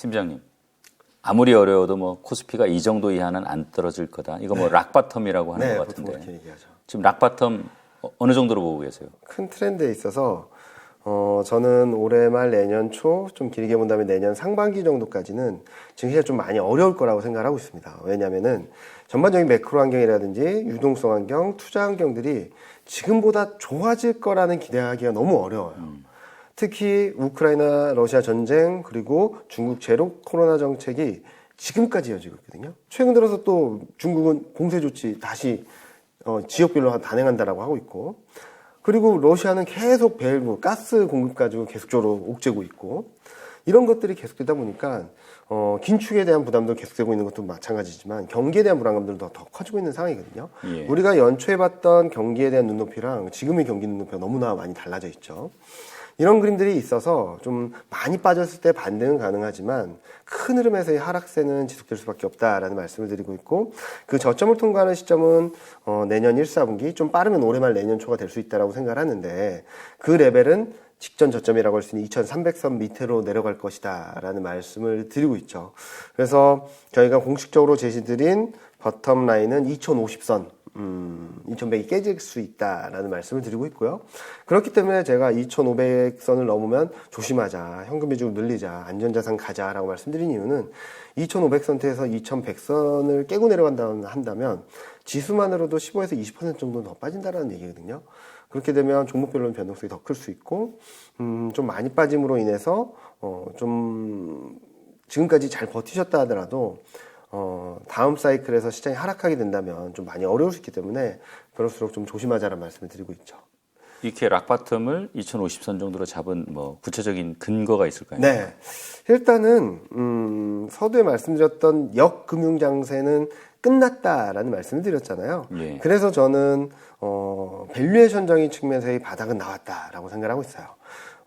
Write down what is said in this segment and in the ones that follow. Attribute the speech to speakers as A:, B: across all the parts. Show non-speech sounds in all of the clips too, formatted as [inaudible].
A: 팀장님. 아무리 어려워도 뭐 코스피가 이 정도 이하는 안 떨어질 거다. 이거 뭐 락바텀이라고 하는
B: 네,
A: 것 같은데. 지금 락바텀 어- 어느 정도로 보고 계세요?
B: 큰 트렌드에 있어서 어, 저는 올해 말 내년 초, 좀 길게 본다면 내년 상반기 정도까지는 증시가 좀 많이 어려울 거라고 생각을 하고 있습니다. 왜냐면은 전반적인 매크로 환경이라든지 유동성 환경, 투자 환경들이 지금보다 좋아질 거라는 기대하기가 너무 어려워요. 특히 우크라이나 러시아 전쟁 그리고 중국 제로 코로나 정책이 지금까지 이어지고 있거든요. 최근 들어서 또 중국은 공세 조치 다시 어, 지역별로 단행한다라고 하고 있고 그리고 러시아는 계속 밸브 가스 공급 가지고 계속적으로 옥죄고 있고 이런 것들이 계속되다 보니까 어, 긴축에 대한 부담도 계속되고 있는 것도 마찬가지지만 경기에 대한 불안감들도 더 커지고 있는 상황이거든요.
A: 예.
B: 우리가 연초에 봤던 경기에 대한 눈높이랑 지금의 경기 눈높이가 너무나 많이 달라져 있죠. 이런 그림들이 있어서 좀 많이 빠졌을 때 반등은 가능하지만 큰 흐름에서의 하락세는 지속될 수밖에 없다라는 말씀을 드리고 있고 그 저점을 통과하는 시점은 어, 내년 1, 4분기 좀 빠르면 올해 말 내년 초가 될 수 있다라고 생각을 하는데 그 레벨은 직전 저점이라고 할 수 있는 2300선 밑으로 내려갈 것이다 라는 말씀을 드리고 있죠. 그래서 저희가 공식적으로 제시드린 버텀 라인은 2050선 음, 2100이 깨질 수 있다라는 말씀을 드리고 있고요. 그렇기 때문에 제가 2500선을 넘으면 조심하자, 현금 비중을 늘리자, 안전자산 가자라고 말씀드린 이유는 2500선대에서 2100선을 깨고 내려간다 한다면 지수만으로도 15에서 20% 정도 더 빠진다라는 얘기거든요. 그렇게 되면 종목별로는 변동성이 더 클 수 있고, 음, 좀 많이 빠짐으로 인해서, 어, 좀, 지금까지 잘 버티셨다 하더라도, 어, 다음 사이클에서 시장이 하락하게 된다면 좀 많이 어려울 수 있기 때문에 그럴수록 좀 조심하자는 말씀을 드리고 있죠.
A: 이렇게 락바텀을 2050선 정도로 잡은 뭐 구체적인 근거가 있을까요?
B: 네. 일단은, 음, 서두에 말씀드렸던 역금융 장세는 끝났다라는 말씀을 드렸잖아요.
A: 예.
B: 그래서 저는, 어, 밸류에이션적인 측면에서의 바닥은 나왔다라고 생각을 하고 있어요.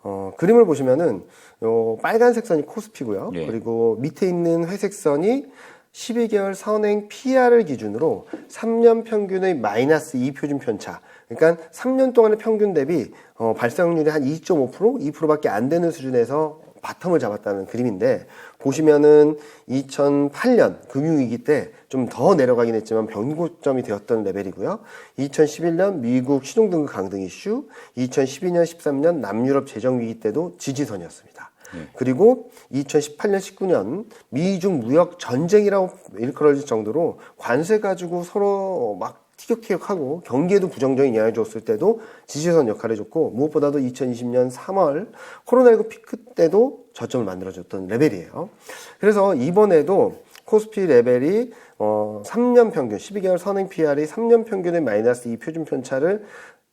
B: 어, 그림을 보시면은, 요 빨간색 선이 코스피고요.
A: 예.
B: 그리고 밑에 있는 회색 선이 12개월 선행 PR을 기준으로 3년 평균의 마이너스 2 표준 편차. 그러니까 3년 동안의 평균 대비 어, 발생률이 한 2.5%, 2%밖에 안 되는 수준에서 바텀을 잡았다는 그림인데 보시면은 2008년 금융위기 때 좀 더 내려가긴 했지만 변고점이 되었던 레벨이고요. 2011년 미국 신용등급 강등 이슈, 2012년 13년 남유럽 재정위기 때도 지지선이었습니다. 그리고 2018년, 19년 미중 무역 전쟁이라고 일컬어질 정도로 관세 가지고 서로 막 티격태격하고 경기에도 부정적인 영향을 줬을 때도 지지선 역할을 해줬고 무엇보다도 2020년 3월 코로나19 피크 때도 저점을 만들어줬던 레벨이에요. 그래서 이번에도 코스피 레벨이 어 3년 평균 12개월 선행 PR이 3년 평균의 마이너스 2 표준 편차를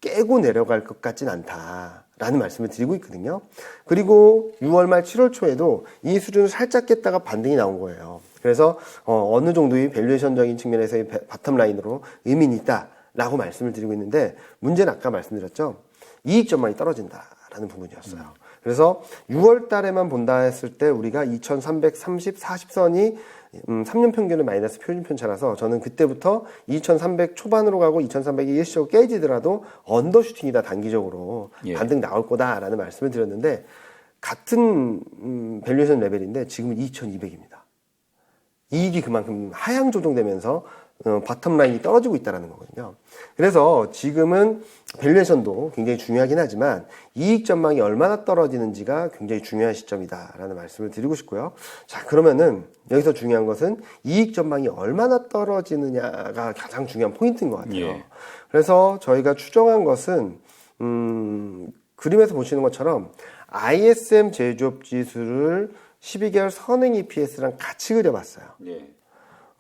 B: 깨고 내려갈 것 같진 않다. 라는 말씀을 드리고 있거든요. 그리고 6월 말 7월 초에도 이 수준을 살짝 깼다가 반등이 나온 거예요. 그래서 어, 느 정도의 밸류에이션적인 측면에서의 배- 바텀 라인으로 의미는 있다라고 말씀을 드리고 있는데 문제는 아까 말씀드렸죠. 이익 전망이 떨어진다라는 부분이었어요. 그래서 6월 달에만 본다 했을 때 우리가 2330, 40선이 음, 3년 평균의 마이너스 표준 편차라서 저는 그때부터 2300 초반으로 가고 2300이 일시적으로 깨지더라도 언더슈팅이다 단기적으로
A: 예.
B: 반등 나올 거다라는 말씀을 드렸는데 같은 음, 밸류에이션 레벨인데 지금은 2200입니다. 이익이 그만큼 하향 조정되면서 어, 바텀 라인이 떨어지고 있다는 거거든요. 그래서 지금은 밸류에이션도 굉장히 중요하긴 하지만 이익 전망이 얼마나 떨어지는지가 굉장히 중요한 시점이다라는 말씀을 드리고 싶고요. 자, 그러면은 여기서 중요한 것은 이익 전망이 얼마나 떨어지느냐가 가장 중요한 포인트인 것 같아요.
A: 예.
B: 그래서 저희가 추정한 것은 음, 그림에서 보시는 것처럼 ISM 제조업 지수를 12개월 선행 EPS랑 같이 그려봤어요.
A: 예.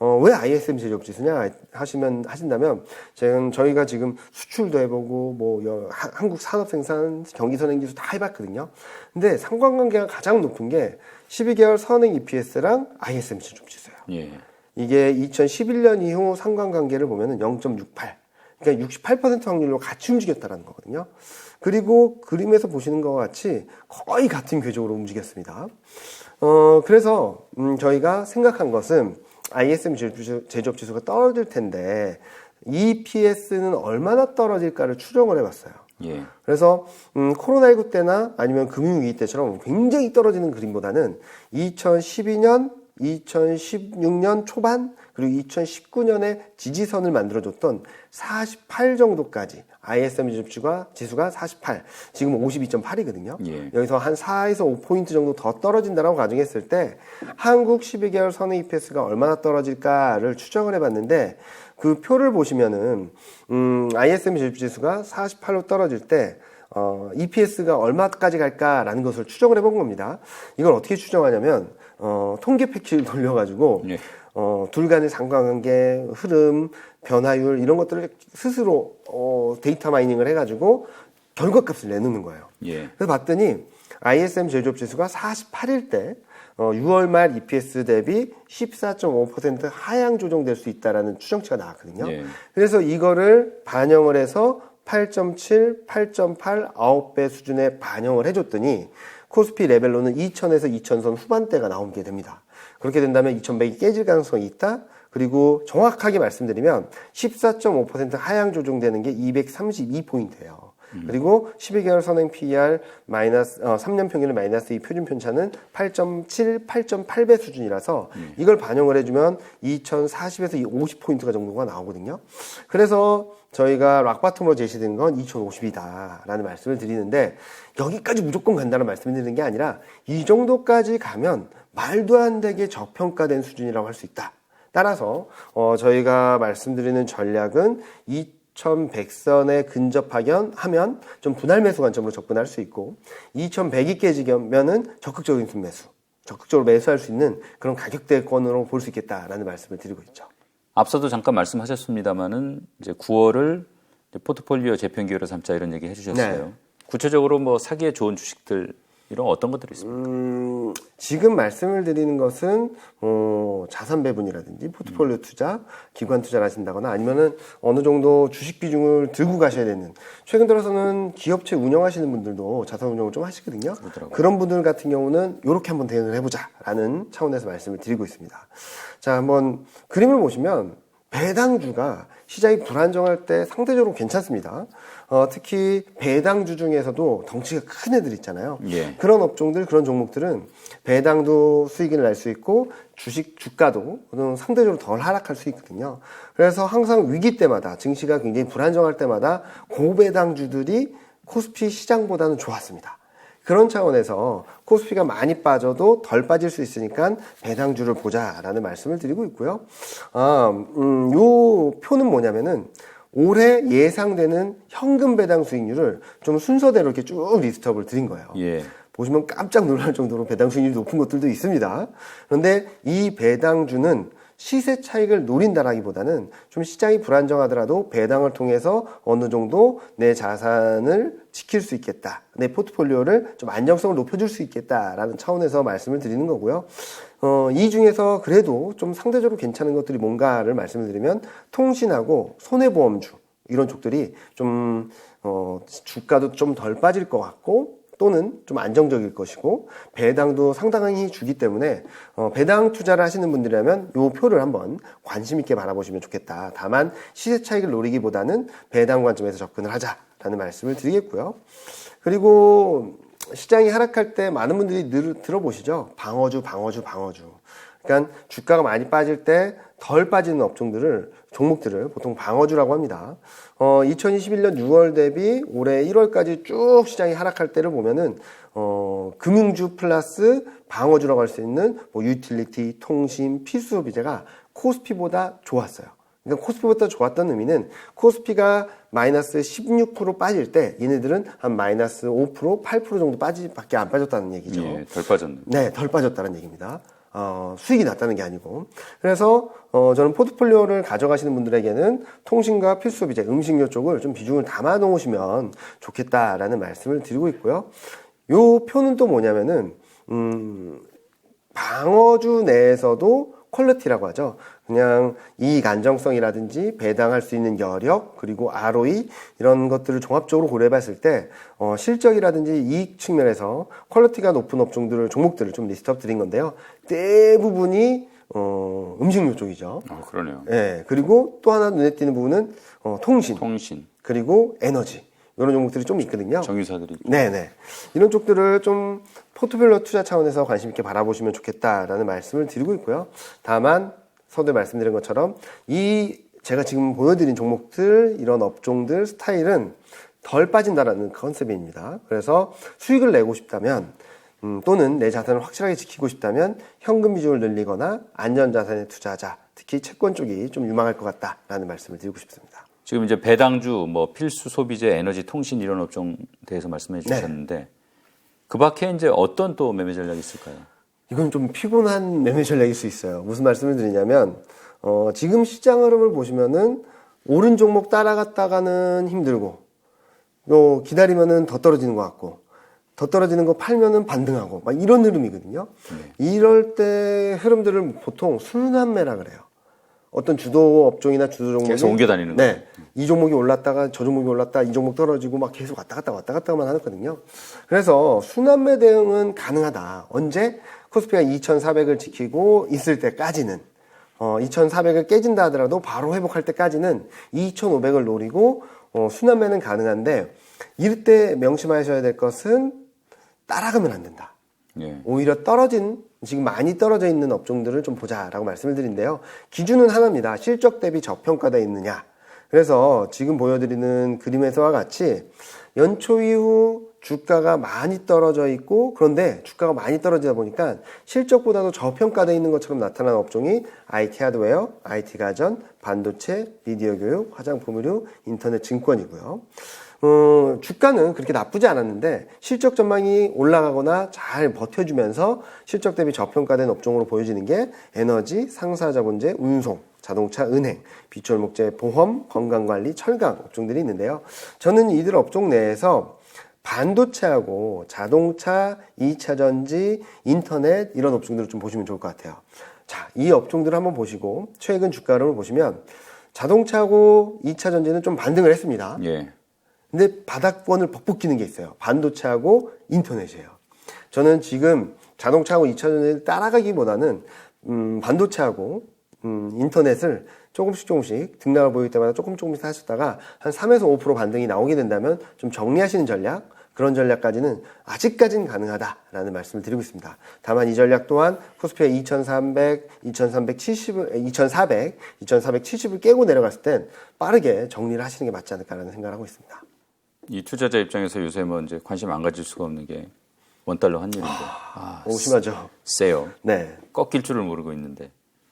B: 어, 왜 ISM 제조업 지수냐 하시면 하신다면 지금 저희가 지금 수출도 해보고 뭐 여- 하- 한국 산업 생산 경기 선행 지수 다 해봤거든요. 근데 상관관계가 가장 높은 게 12개월 선행 EPS랑 ISM 제조업 지수예요.
A: 예.
B: 이게 2011년 이후 상관관계를 보면은 0.68. 그러니까 68% 확률로 같이 움직였다라는 거거든요. 그리고 그림에서 보시는 것과 같이 거의 같은 궤적으로 움직였습니다. 어, 그래서, 음, 저희가 생각한 것은 ISM 제조업- 지수가 떨어질 텐데, EPS는 얼마나 떨어질까를 추정을 해봤어요.
A: 예.
B: 그래서 음, 코로나19 때나 아니면 금융위기 때처럼 굉장히 떨어지는 그림보다는 2012년, 2016년 초반 그리고 2019년에 지지선을 만들어줬던 48 정도까지 ISM 지수가 지수가 48, 지금 52.8이거든요.
A: 예.
B: 여기서 한 4에서 5포인트 정도 더 떨어진다라고 가정했을 때 한국 12개월 선의 EPS가 얼마나 떨어질까를 추정을 해봤는데 그 표를 보시면은 음, ISM 지수가 48로 떨어질 때 어, EPS가 얼마까지 갈까라는 것을 추정을 해본 겁니다. 이걸 어떻게 추정하냐면 어, 통계 패키를 [laughs] 돌려가지고
A: 예.
B: 어, 둘 간의 상관관계, 흐름, 변화율 이런 것들을 스스로 어, 데이터 마이닝을 해가지고 결과값을 내놓는 거예요.
A: 예.
B: 그래서 봤더니 ISM 제조업 지수가 48일 때 어, 6월 말 EPS 대비 14.5% 하향 조정될 수 있다라는 추정치가 나왔거든요.
A: 예.
B: 그래서 이거를 반영을 해서 8.7, 8.8, 9배 수준에 반영을 해줬더니 코스피 레벨로는 2000에서 2000선 후반대가 나오게 됩니다. 그렇게 된다면 2100이 깨질 가능성이 있다. 그리고 정확하게 말씀드리면 14.5% 하향 조정되는 게 232포인트예요. 그리고 12개월 선행 PER 마이너스 어, 3년 평균의 마이너스 이 표준 편차는 8.7, 8.8배 수준이라서 이걸 반영을 해주면 2040에서 50포인트가 정도가 나오거든요. 그래서 저희가 락바텀으로 제시된 건 2050이다라는 말씀을 드리는데 여기까지 무조건 간다는 말씀을 드리는 게 아니라 이 정도까지 가면 말도 안 되게 저평가된 수준이라고 할 수 있다. 따라서 어, 저희가 말씀드리는 전략은 2100선에 근접하면 하면 좀 분할 매수 관점으로 접근할 수 있고 2100이 깨지면은 적극적인 순매수, 적극적으로 매수할 수 있는 그런 가격대권으로 볼 수 있겠다라는 말씀을 드리고 있죠.
A: 앞서도 잠깐 말씀하셨습니다만은 이제 9월을 포트폴리오 재편 기회로 삼자 이런 얘기 해주셨어요.
B: 네.
A: 구체적으로 뭐 사기에 좋은 주식들 이런 어떤 것들이 있습니까?
B: 음, 지금 말씀을 드리는 것은 어, 자산 배분이라든지 포트폴리오 투자, 기관 투자를 하신다거나 아니면은 어느 정도 주식 비중을 들고 가셔야 되는 최근 들어서는 기업체 운영하시는 분들도 자산 운영을 좀 하시거든요.
A: 그러더라고요.
B: 그런 분들 같은 경우는 이렇게 한번 대응을 해보자라는 차원에서 말씀을 드리고 있습니다. 자, 한번 그림을 보시면 배당주가 시장이 불안정할 때 상대적으로 괜찮습니다. 어, 특히 배당주 중에서도 덩치가 큰 애들 있잖아요.
A: 예.
B: 그런 업종들, 그런 종목들은 배당도 수익을 낼 수 있고 주식 주가도 상대적으로 덜 하락할 수 있거든요. 그래서 항상 위기 때마다 증시가 굉장히 불안정할 때마다 고배당주들이 코스피 시장보다는 좋았습니다. 그런 차원에서 코스피가 많이 빠져도 덜 빠질 수 있으니까 배당주를 보자라는 말씀을 드리고 있고요. 아, 음, 요 표는 뭐냐면은 올해 예상되는 현금 배당 수익률을 좀 순서대로 이렇게 쭉 리스트업을 드린 거예요.
A: 예.
B: 보시면 깜짝 놀랄 정도로 배당 수익률이 높은 것들도 있습니다. 그런데 이 배당주는 시세 차익을 노린다라기보다는 좀 시장이 불안정하더라도 배당을 통해서 어느 정도 내 자산을 지킬 수 있겠다. 내 포트폴리오를 좀 안정성을 높여줄 수 있겠다라는 차원에서 말씀을 드리는 거고요. 어, 이 중에서 그래도 좀 상대적으로 괜찮은 것들이 뭔가를 말씀을 드리면 통신하고 손해보험주 이런 쪽들이 좀 어, 주가도 좀 덜 빠질 것 같고 또는 좀 안정적일 것이고 배당도 상당히 주기 때문에 어, 배당 투자를 하시는 분들이라면 요 표를 한번 관심 있게 바라보시면 좋겠다. 다만 시세 차익을 노리기보다는 배당 관점에서 접근을 하자라는 말씀을 드리겠고요. 그리고 시장이 하락할 때 많은 분들이 늘 들어보시죠. 방어주, 방어주, 방어주. 그러니까 주가가 많이 빠질 때 덜 빠지는 업종들을 종목들을 보통 방어주라고 합니다. 어, 2021년 6월 대비 올해 1월까지 쭉 시장이 하락할 때를 보면은 어, 금융주 플러스 방어주라고 할 수 있는 뭐 유틸리티, 통신, 필수 소비재가 코스피보다 좋았어요. 그러니까 코스피보다 좋았던 의미는 코스피가 마이너스 16% 빠질 때 얘네들은 한 마이너스 5%, 8% 정도 빠지밖에 안 빠졌다는 얘기죠.
A: 예. 덜 빠졌네.
B: 네, 덜 빠졌다는 얘기입니다. 어, 수익이 났다는 게 아니고. 그래서, 어, 저는 포트폴리오를 가져가시는 분들에게는 통신과 필수 소비재, 음식료 쪽을 좀 비중을 담아 놓으시면 좋겠다라는 말씀을 드리고 있고요. 요 표는 또 뭐냐면은, 음, 방어주 내에서도 퀄리티라고 하죠. 그냥 이익 안정성이라든지 배당할 수 있는 여력 그리고 ROE 이런 것들을 종합적으로 고려해봤을 때 어, 실적이라든지 이익 측면에서 퀄리티가 높은 업종들을 종목들을 좀 리스트업 드린 건데요. 대부분이 어, 음식료 쪽이죠.
A: 아, 그러네요.
B: 예 그리고 또 하나 눈에 띄는 부분은 어, 통신
A: 통신.
B: 그리고 에너지 이런 종목들이 좀 있거든요.
A: 정유사들이
B: 네네. 이런 쪽들을 좀 포트폴리오 투자 차원에서 관심 있게 바라보시면 좋겠다라는 말씀을 드리고 있고요. 다만 서두에 말씀드린 것처럼 이 제가 지금 보여드린 종목들 이런 업종들 스타일은 덜 빠진다라는 컨셉입니다. 그래서 수익을 내고 싶다면 음, 또는 내 자산을 확실하게 지키고 싶다면 현금 비중을 늘리거나 안전자산에 투자하자. 특히 채권 쪽이 좀 유망할 것 같다라는 말씀을 드리고 싶습니다.
A: 지금 이제 배당주, 뭐 필수 소비재, 에너지, 통신 이런 업종 대해서 말씀해 주셨는데 그 밖에 이제 어떤 또 매매 전략이 있을까요?
B: 이건 좀 피곤한 매매 전략일 수 있어요. 무슨 말씀을 드리냐면, 어, 지금 시장 흐름을 보시면은, 오른 종목 따라갔다가는 힘들고, 또 기다리면은 더 떨어지는 것 같고, 더 떨어지는 거 팔면은 반등하고, 막 이런 흐름이거든요. 이럴 때 흐름들을 보통 순환매라 그래요. 어떤 주도 업종이나 주도 종목이
A: 계속 옮겨 다니는
B: 네. 이 종목이 올랐다가 저 종목이 올랐다, 이 종목 떨어지고 막 계속 왔다 갔다 왔다 갔다만 하거든요. 그래서 순환매 대응은 가능하다. 언제 코스피가 2,400을 지키고 있을 때까지는 어, 2,400을 깨진다 하더라도 바로 회복할 때까지는 2,500을 노리고 어, 순환매는 가능한데 이럴 때 명심하셔야 될 것은 따라가면 안 된다.
A: 예.
B: 오히려 떨어진 지금 많이 떨어져 있는 업종들을 좀 보자라고 말씀을 드린데요. 기준은 하나입니다. 실적 대비 저평가되어 있느냐. 그래서 지금 보여드리는 그림에서와 같이 연초 이후 주가가 많이 떨어져 있고 그런데 주가가 많이 떨어지다 보니까 실적보다도 저평가되어 있는 것처럼 나타나는 업종이 IT 하드웨어, IT 가전, 반도체, 미디어 교육, 화장품 의류, 인터넷 증권이고요. 어, 주가는 그렇게 나쁘지 않았는데 실적 전망이 올라가거나 잘 버텨주면서 실적 대비 저평가된 업종으로 보여지는 게 에너지, 상사자본재, 운송, 자동차, 은행, 비철목재, 보험, 건강관리, 철강 업종들이 있는데요. 저는 이들 업종 내에서 반도체하고 자동차, 2차 전지, 인터넷 이런 업종들을 좀 보시면 좋을 것 같아요. 자, 이 업종들을 한번 보시고 최근 주가를 보시면 자동차하고 2차 전지는 좀 반등을 했습니다.
A: 예.
B: 근데 바닥권을 벅벅 끼는 게 있어요. 반도체하고 인터넷이에요. 저는 지금 자동차하고 2차 전지를 따라가기보다는 음, 반도체하고 음, 인터넷을 조금씩 조금씩 등락을 보일 때마다 조금 조금씩 하셨다가 한 3에서 5% 반등이 나오게 된다면 좀 정리하시는 전략 그런 전략까지는 아직까지는 가능하다라는 말씀을 드리고 있습니다. 다만 이 전략 또한 코스피가 2300, 2370을, 2400, 2470을 깨고 내려갔을 땐 빠르게 정리를 하시는 게 맞지 않을까라는 생각을 하고 있습니다.
A: 이 투자자 입장에서 요새 뭐 이제 관심 안 가질 수가 없는 게 원달러 환율인데 아,
B: 너무 심하죠.
A: 세요.
B: 네.
A: 꺾일 줄을 모르고 있는데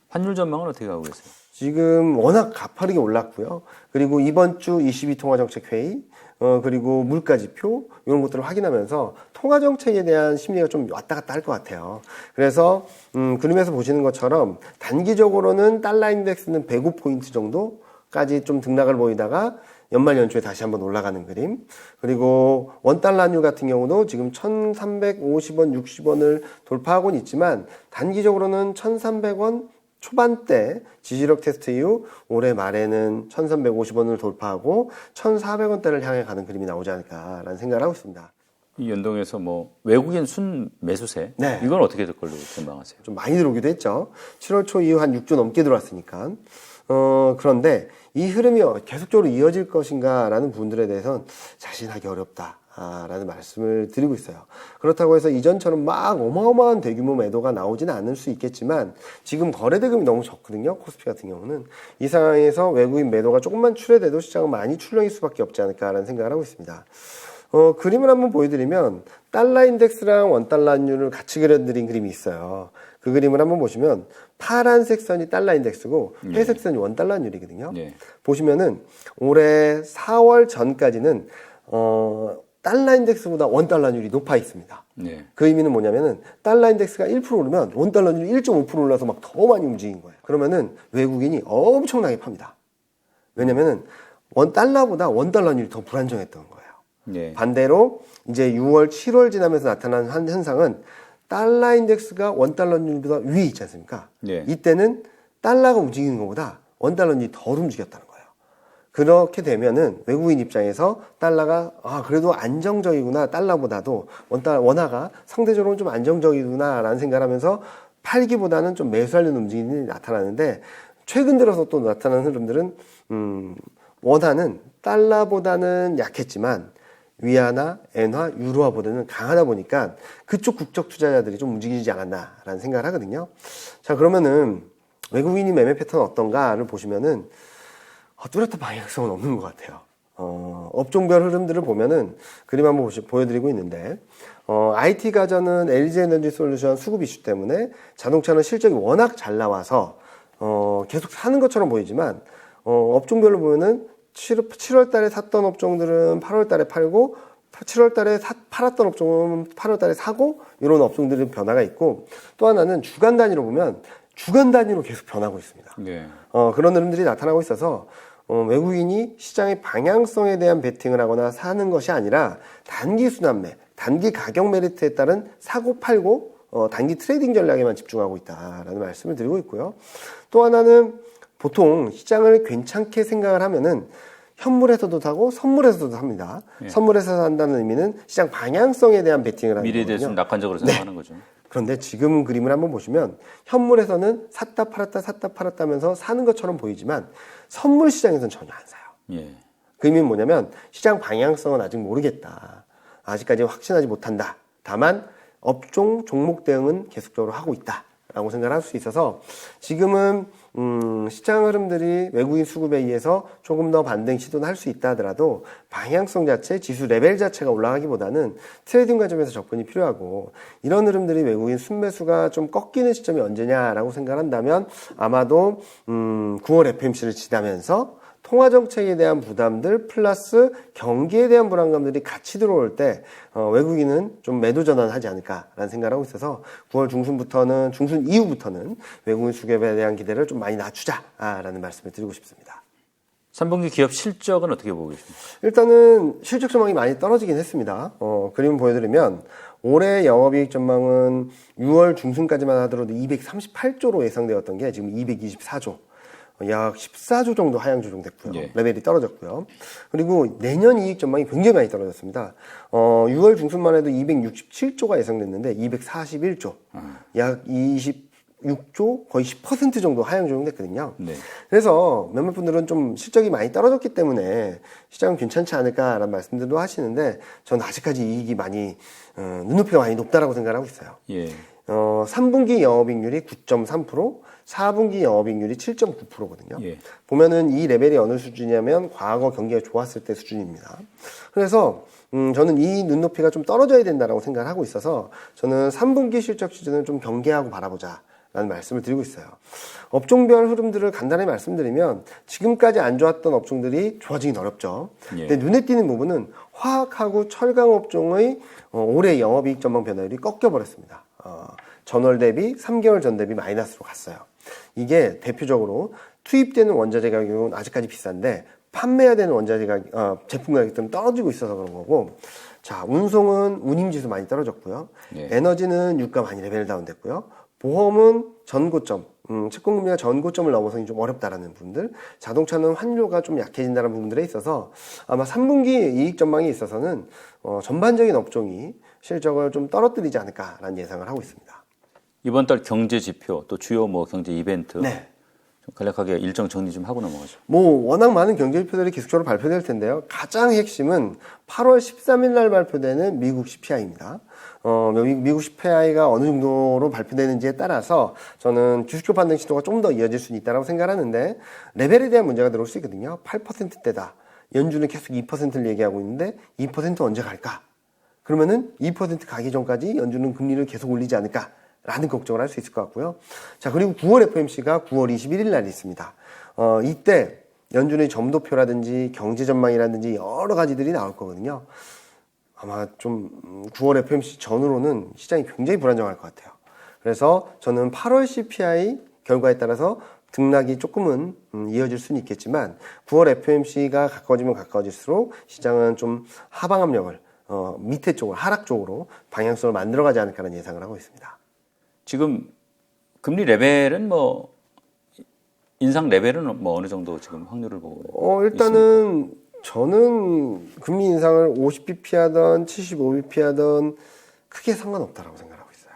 A: 환율 전망은 어떻게 가고 계세요?
B: 지금 워낙 가파르게 올랐고요. 그리고 이번 주 22통화정책회의, 어, 그리고 물가지표, 이런 것들을 확인하면서 통화정책에 대한 심리가 좀 왔다 갔다 할 것 같아요. 그래서, 음, 그림에서 보시는 것처럼 단기적으로는 달러 인덱스는 105포인트 정도까지 좀 등락을 보이다가 연말 연초에 다시 한번 올라가는 그림. 그리고 원달러류 같은 경우도 지금 1350원, 60원을 돌파하고는 있지만 단기적으로는 1300원 초반대 지지력 테스트 이후 올해 말에는 1350원을 돌파하고 1400원대를 향해 가는 그림이 나오지 않을까라는 생각을 하고 있습니다.
A: 이 연동해서 뭐 외국인 순 매수세
B: 네.
A: 이건 어떻게 될 걸로 전망하세요?
B: 좀 많이 들어오기도 했죠. 7월 초 이후 한 6주 넘게 들어왔으니까. 어, 그런데 이 흐름이 계속적으로 이어질 것인가라는 부분들에 대해서는 자신하기 어렵다. 아, 라는 말씀을 드리고 있어요. 그렇다고 해서 이전처럼 막 어마어마한 대규모 매도가 나오지는 않을 수 있겠지만 지금 거래대금이 너무 적거든요. 코스피 같은 경우는. 이 상황에서 외국인 매도가 조금만 출회돼도 시장은 많이 출렁일 수밖에 없지 않을까라는 생각을 하고 있습니다. 어, 그림을 한번 보여드리면 달러 인덱스랑 원달러 환율을 같이 그려드린 그림이 있어요. 그 그림을 한번 보시면 파란색 선이 달러 인덱스고 회색 선이 원달러 환율이거든요.
A: 예.
B: 보시면은 올해 4월 전까지는 어, 달러 인덱스보다 원 달러율이 높아 있습니다.
A: 네.
B: 그 의미는 뭐냐면은 달러 인덱스가 1% 오르면 원 달러율이 1.5% 올라서 막 더 많이 움직인 거예요. 그러면은 외국인이 엄청나게 팝니다. 왜냐면은 원 달러보다 원 달러율이 더 불안정했던 거예요.
A: 예.
B: 반대로 이제 6월, 7월 지나면서 나타난 한 현상은 달러 인덱스가 원 달러율보다 위에 있지 않습니까?
A: 예.
B: 이때는 달러가 움직이는 것보다 원 달러율이 덜 움직였다는 거예요. 그렇게 되면은 외국인 입장에서 달러가 아 그래도 안정적이구나 달러보다도 원달 원화가 상대적으로 좀 안정적이구나라는 생각을 하면서 팔기보다는 좀 매수하려는 움직임이 나타나는데 최근 들어서 또 나타나는 흐름들은 음 원화는 달러보다는 약했지만 위안화, 엔화, 유로화보다는 강하다 보니까 그쪽 국적 투자자들이 좀 움직이지 않았나라는 생각을 하거든요. 자, 그러면은 외국인이 매매 패턴 어떤가를 보시면은 어, 뚜렷한 방향성은 없는 것 같아요. 어, 업종별 흐름들을 보면은 그림 한번 보시, 보여드리고 있는데, 어, IT 가전은 LG 에너지 솔루션 수급 이슈 때문에 자동차는 실적이 워낙 잘 나와서, 어, 계속 사는 것처럼 보이지만, 어, 업종별로 보면은 7, 7월 달에 샀던 업종들은 8월 달에 팔고, 7월 달에 사- 팔았던 업종은 8월 달에 사고, 이런 업종들은 변화가 있고, 또 하나는 주간 단위로 보면 주간 단위로 계속 변하고 있습니다.
A: 예.
B: 어, 그런 흐름들이 나타나고 있어서 어, 외국인이 시장의 방향성에 대한 베팅을 하거나 사는 것이 아니라 단기 순환매, 단기 가격 메리트에 따른 사고 팔고 어, 단기 트레이딩 전략에만 집중하고 있다라는 말씀을 드리고 있고요. 또 하나는 보통 시장을 괜찮게 생각을 하면은 현물에서도 사고 선물에서도 삽니다. 선물에서 산다는 의미는 시장 방향성에 대한 베팅을 하는
A: 미래에. 대해서 좀 낙관적으로 생각하는 거죠.
B: 그런데 지금 그림을 한번 보시면 현물에서는 샀다 팔았다 샀다 팔았다 면서 사는 것처럼 보이지만 선물 시장에서는 전혀 안 사요.
A: 예.
B: 그 의미는 뭐냐면 시장 방향성은 아직 모르겠다. 아직까지 확신하지 못한다. 다만 업종 종목 대응은 계속적으로 하고 있다 라고 생각을 할 수 있어서 지금은 음, 시장 흐름들이 외국인 수급에 의해서 조금 더 반등 시도는 할 수 있다 하더라도 방향성 자체, 지수 레벨 자체가 올라가기보다는 트레이딩 관점에서 접근이 필요하고 이런 흐름들이 외국인 순매수가 좀 꺾이는 시점이 언제냐라고 생각한다면 아마도 음, 9월 FMC를 지나면서 통화 정책에 대한 부담들 플러스 경기에 대한 불안감들이 같이 들어올 때 어, 외국인은 좀 매도 전환하지 않을까라는 생각을 하고 있어서 9월 중순부터는 중순 이후부터는 외국인 수급에 대한 기대를 좀 많이 낮추자라는 말씀을 드리고 싶습니다.
A: 3분기 기업 실적은 어떻게 보고 계십니까?
B: 일단은 실적 전망이 많이 떨어지긴 했습니다. 어, 그림 보여드리면 올해 영업이익 전망은 6월 중순까지만 하더라도 238조로 예상되었던 게 지금 224조. 약 14조 정도 하향 조정됐고요.
A: 예.
B: 레벨이 떨어졌고요. 그리고 내년 이익 전망이 굉장히 많이 떨어졌습니다. 어, 6월 중순만 해도 267조가 예상됐는데 241조. 약 26조 거의 10% 정도 하향 조정됐거든요.
A: 네.
B: 그래서 몇몇 분들은 좀 실적이 많이 떨어졌기 때문에 시장은 괜찮지 않을까라는 말씀들도 하시는데 저는 아직까지 이익이 많이 어, 눈높이가 많이 높다라고 생각을 하고 있어요.
A: 예.
B: 어, 3분기 영업이익률이 9.3%, 4분기 영업이익률이 7.9%거든요.
A: 예.
B: 보면은 이 레벨이 어느 수준이냐면 과거 경기가 좋았을 때 수준입니다. 그래서 음, 저는 이 눈높이가 좀 떨어져야 된다라고 생각을 하고 있어서 저는 3분기 실적 시즌을 좀 경계하고 바라보자. 라는 말씀을 드리고 있어요. 업종별 흐름들을 간단히 말씀드리면 지금까지 안 좋았던 업종들이 좋아지긴 어렵죠.
A: 예.
B: 근데 눈에 띄는 부분은 화학하고 철강 업종의 어, 올해 영업이익 전망 변화율이 꺾여버렸습니다. 어, 전월 대비 3개월 전 대비 마이너스로 갔어요. 이게 대표적으로 투입되는 원자재 가격은 아직까지 비싼데 판매해야 되는 원자재 가격, 어, 제품 가격들은 떨어지고 있어서 그런 거고 자 운송은 운임지수 많이 떨어졌고요.
A: 예.
B: 에너지는 유가 많이 레벨 다운됐고요. 보험은 전고점, 음, 채권금리가 전고점을 넘어서기 좀 어렵다라는 부분들, 자동차는 환율가 좀 약해진다는 부분들에 있어서 아마 3분기 이익 전망에 있어서는 어, 전반적인 업종이 실적을 좀 떨어뜨리지 않을까라는 예상을 하고 있습니다.
A: 이번 달 경제 지표 또 주요 뭐 경제 이벤트
B: 네.
A: 좀 간략하게 일정 정리 좀 하고 넘어가죠.
B: 뭐 워낙 많은 경제 지표들이 계속적으로 발표될 텐데요. 가장 핵심은 8월 13일 날 발표되는 미국 CPI입니다. 어, 미- 미국 CPI가 어느 정도로 발표되는지에 따라서 저는 주식주 반등 시도가 좀 더 이어질 수 있다고 생각하는데 레벨에 대한 문제가 들어올 수 있거든요. 8%대다. 연준은 계속 2%를 얘기하고 있는데 2% 언제 갈까? 그러면은 2% 가기 전까지 연준은 금리를 계속 올리지 않을까? 라는 걱정을 할 수 있을 것 같고요. 자, 그리고 9월 FMC가 9월 21일 날 있습니다. 어, 이때 연준의 점도표라든지 경제 전망이라든지 여러 가지들이 나올 거거든요. 아마 좀 음, 9월 FMC 전후로는 시장이 굉장히 불안정할 것 같아요. 그래서 저는 8월 CPI 결과에 따라서 등락이 조금은 음, 이어질 수는 있겠지만 9월 FMC가 가까워지면 가까워질수록 시장은 좀 하방 압력을 어, 밑에 쪽으로 하락 쪽으로 방향성을 만들어가지 않을까라는 예상을 하고 있습니다.
A: 지금 금리 레벨은 뭐 인상 레벨은 뭐 어느 정도 지금 확률을 보고
B: 어, 일단은 저는 금리 인상을 50bp 하던 75bp 하던 크게 상관없다라고 생각하고 있어요.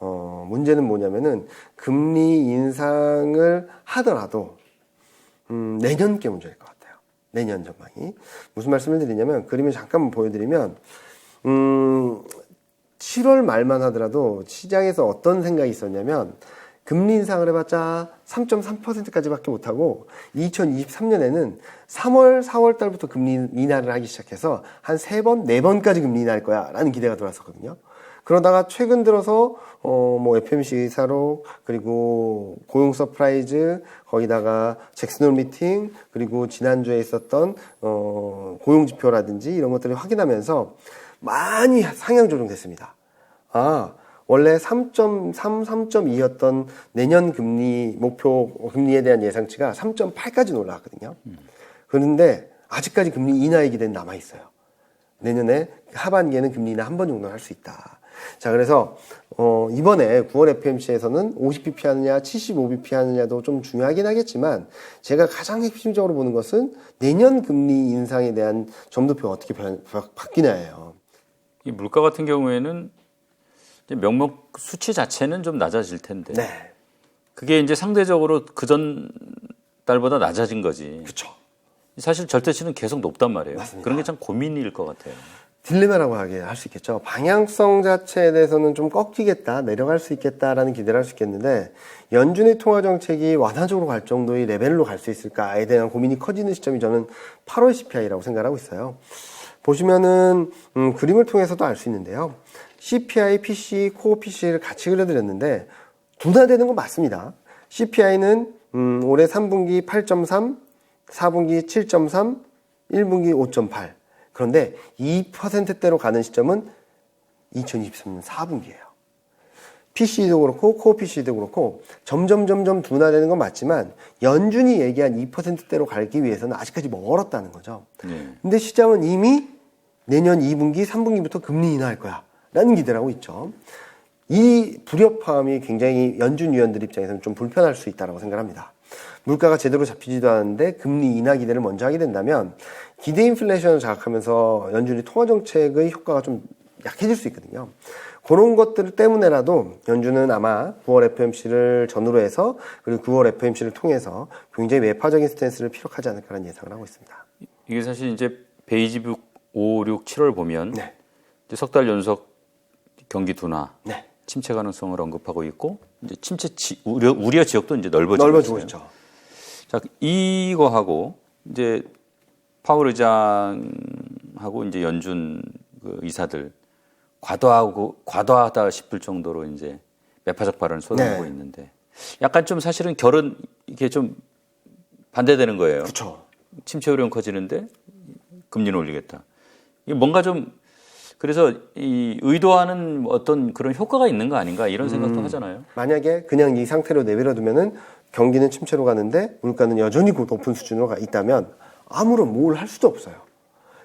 B: 어, 문제는 뭐냐면은 금리 인상을 하더라도 음, 내년께 문제일 것 같아요. 내년 전망이. 무슨 말씀을 드리냐면 그림을 잠깐 보여드리면 음, 7월 말만 하더라도 시장에서 어떤 생각이 있었냐면 금리 인상을 해봤자 3.3%까지밖에 못하고 2023년에는 3월, 4월 달부터 금리 인하를 하기 시작해서 한세 번, 네 번까지 금리 인하할 거야 라는 기대가 들어왔었거든요. 그러다가 최근 들어서 어 뭐 FMC 의사로 그리고 고용 서프라이즈 거기다가 잭슨홀 미팅 그리고 지난주에 있었던 어 고용 지표라든지 이런 것들을 확인하면서 많이 상향 조정됐습니다. 아, 원래 3.3, 3.2였던 내년 금리 목표 금리에 대한 예상치가 3.8까지 올라왔거든요. 그런데 아직까지 금리 인하의 기대는 남아 있어요. 내년에 하반기에는 금리 인하 한 번 정도는 할수 있다. 자, 그래서 어, 이번에 9월 FMC에서는 50bp 하느냐, 75bp 하느냐도 좀 중요하긴 하겠지만 제가 가장 핵심적으로 보는 것은 내년 금리 인상에 대한 점도표가 어떻게 변, 바, 바뀌나예요.
A: 이 물가 같은 경우에는 명목 수치 자체는 좀 낮아질 텐데
B: 네,
A: 그게 이제 상대적으로 그전 달보다 낮아진 거지.
B: 그렇죠.
A: 사실 절대치는 계속 높단 말이에요.
B: 맞습니다.
A: 그런 게 참 고민일 것 같아요.
B: 딜레마라고 하게 할수 있겠죠. 방향성 자체에 대해서는 좀 꺾이겠다, 내려갈 수 있겠다라는 기대를 할 수 있겠는데 연준의 통화 정책이 완화적으로 갈 정도의 레벨로 갈 수 있을까에 대한 고민이 커지는 시점이 저는 8월 CPI라고 생각하고 있어요. 보시면은 음, 그림을 통해서도 알 수 있는데요. CPI, PC, 코어 PC를 같이 그려드렸는데 둔화되는 건 맞습니다. CPI는 음, 올해 3분기 8.3, 4분기 7.3, 1분기 5.8. 그런데 2%대로 가는 시점은 2023년 4분기예요. PC도 그렇고 코어 PC도 그렇고 점점 점점 둔화되는 건 맞지만 연준이 얘기한 2%대로 가기 위해서는 아직까지 멀었다는 거죠.
A: 네.
B: 근데 시장은 이미 내년 2분기, 3분기부터 금리 인하할 거야. 라는 기대를 하고 있죠. 이 불협화음이 굉장히 연준 위원들 입장에서는 좀 불편할 수 있다고 생각합니다. 물가가 제대로 잡히지도 않는데 금리 인하 기대를 먼저 하게 된다면 기대 인플레이션을 자극하면서 연준이 통화 정책의 효과가 좀 약해질 수 있거든요. 그런 것들 때문에라도 연준은 아마 9월 FMC를 전후로 해서 그리고 9월 FMC를 통해서 굉장히 매파적인 스탠스를 피력하지 않을까라는 예상을 하고 있습니다.
A: 이게 사실 이제 베이지북 5, 6, 7월 보면
B: 네.
A: 석달 연속 경기 둔화,
B: 네.
A: 침체 가능성을 언급하고 있고 이제 침체 지, 우려 우려 지역도 이제 넓어지고
B: 넓어지고
A: 있어요.
B: 있죠.
A: 자, 이거하고 이제 파월 의장하고 이제 연준 그 이사들 과도하고 과도하다 싶을 정도로 이제 매파적 발언을 쏟아내고
B: 네.
A: 있는데 약간 좀 사실은 결은 이게 좀 반대되는 거예요.
B: 그렇죠.
A: 침체 우려는 커지는데 금리는 올리겠다. 이게 뭔가 좀 그래서 이 의도하는 어떤 그런 효과가 있는 거 아닌가 이런 생각도
B: 음.
A: 하잖아요.
B: 만약에 그냥 이 상태로 내버려두면은 경기는 침체로 가는데 물가는 여전히 고- 높은 수준으로 가 있다면 아무런 뭘 할 수도 없어요.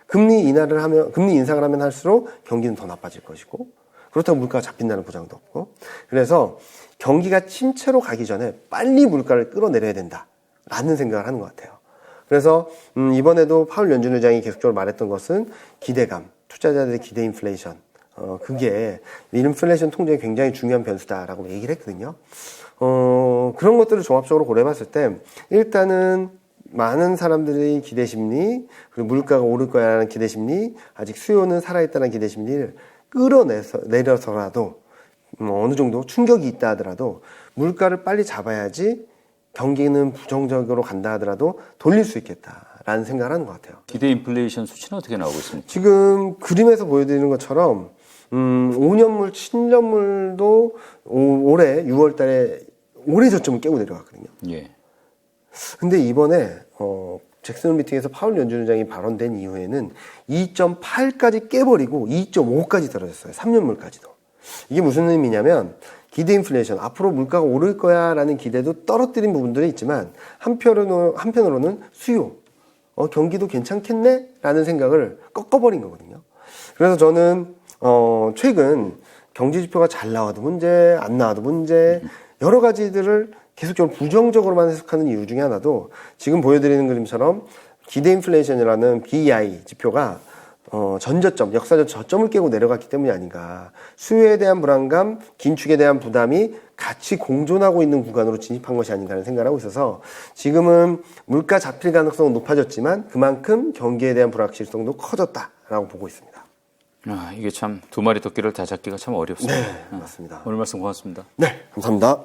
B: 금리 인하를 하면 금리 인상을 하면 할수록 경기는 더 나빠질 것이고 그렇다고 물가가 잡힌다는 보장도 없고 그래서 경기가 침체로 가기 전에 빨리 물가를 끌어내려야 된다라는 생각을 하는 것 같아요. 그래서 음, 이번에도 파울 연준 의장이 계속적으로 말했던 것은 기대감, 투자자들의 기대 인플레이션, 어, 그게 인플레이션 통제에 굉장히 중요한 변수다라고 얘기를 했거든요. 어, 그런 것들을 종합적으로 고려해봤을 때 일단은 많은 사람들의 기대 심리 그리고 물가가 오를 거야라는 기대 심리 아직 수요는 살아있다는 기대 심리를 끌어내서 내려서라도 음, 어느 정도 충격이 있다 하더라도 물가를 빨리 잡아야지 경기는 부정적으로 간다 하더라도 돌릴 수 있겠다 라는 생각을 하는 것 같아요.
A: 기대 인플레이션 수치는 어떻게 나오고 있습니까?
B: 지금 그림에서 보여드리는 것처럼 음, 5년물, 10년물도 올해 6월 달에 올해 저점을 깨고 내려갔거든요.
A: 예.
B: 근데 이번에 어, 잭슨 미팅에서 파울 연준 의장이 발언된 이후에는 2.8까지 깨버리고 2.5까지 떨어졌어요. 3년물까지도. 이게 무슨 의미냐면 기대 인플레이션 앞으로 물가가 오를 거야라는 기대도 떨어뜨린 부분들이 있지만 한편으로는 한편으로는 수요 어, 경기도 괜찮겠네 라는 생각을 꺾어버린 거거든요. 그래서 저는 어, 최근 경제 지표가 잘 나와도 문제, 안 나와도 문제 여러 가지들을 계속적으로 부정적으로만 해석하는 이유 중에 하나도 지금 보여드리는 그림처럼 기대 인플레이션이라는 BI 지표가 어, 전저점, 역사적 저점을 깨고 내려갔기 때문이 아닌가. 수요에 대한 불안감, 긴축에 대한 부담이 같이 공존하고 있는 구간으로 진입한 것이 아닌가 하는 생각을 하고 있어서 지금은 물가 잡힐 가능성은 높아졌지만 그만큼 경기에 대한 불확실성도 커졌다라고 보고 있습니다.
A: 아, 이게 참 두 마리 토끼를 다 잡기가 참 어렵습니다.
B: 네, 아, 맞습니다.
A: 오늘 말씀 고맙습니다.
B: 네, 감사합니다.